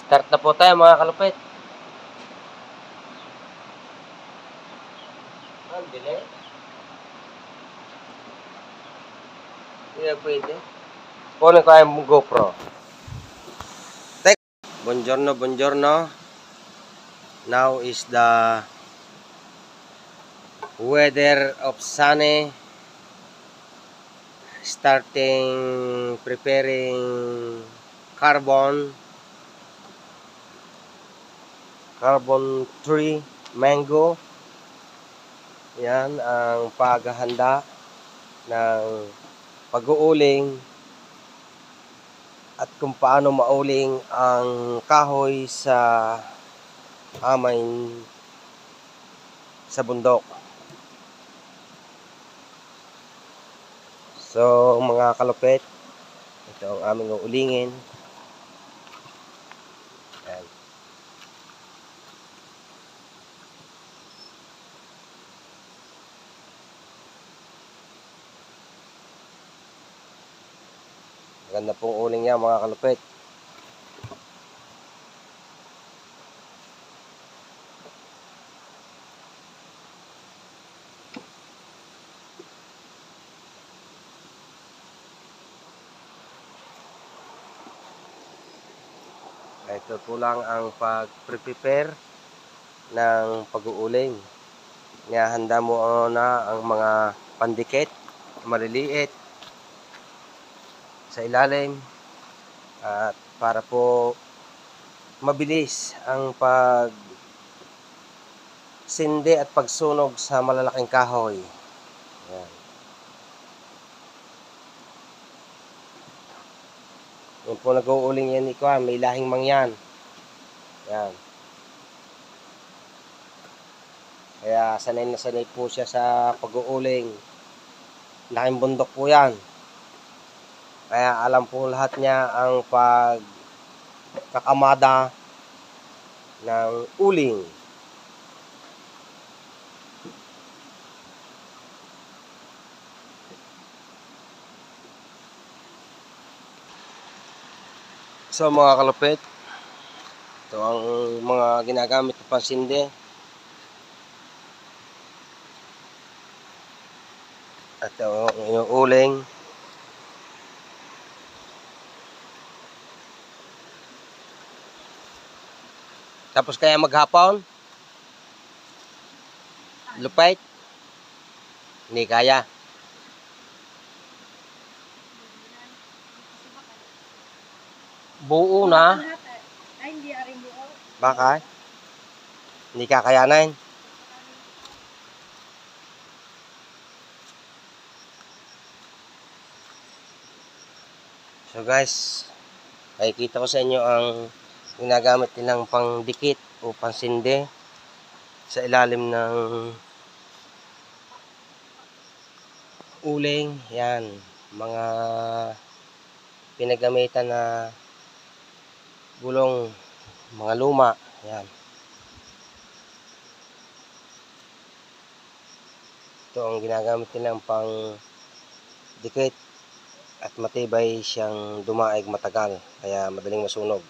Start na po tayo mga kalupit. Ang bilis. Hindi na pwede. Kunin ko yung GoPro. Buongiorno, buongiorno. Now is the weather of sunny. Starting preparing carbon carbon tree mango. Yan ang paghahanda ng pag-uuling at kung paano mauling ang kahoy sa amin sa bundok. So mga kalupit ito ang aming uulingin Maganda pong uling niya mga kalupit. Ito po lang ang pag-prepare ng pag-uuling. Nihahanda mo na ang mga pandikit, maliliit, sa ilalim at para po mabilis ang pag sindi at pagsunog sa malalaking kahoy. Yan. Yan po nag-uuling yan ikaw, may lahing mangyan. Yan. Kaya sanay na sanay po siya sa pag-uuling. Laking bundok po yan. Kaya alam po lahat niya ang pag kakamada ng uling. So mga kalupit, ito ang mga ginagamit na pansindi. At ito ang inuuling. Tapos kaya maghapon? Lupait? Hindi kaya. Buo na. Baka? Hindi kakayanin. So guys, nakikita ko sa inyo ang ginagamit nilang pangdikit o pansinde sa ilalim ng uling. Yan, mga pinagamitan na gulong, mga luma. Yan. Ito ang ginagamit nilang pang dikit at matibay siyang dumaig matagal kaya madaling masunog.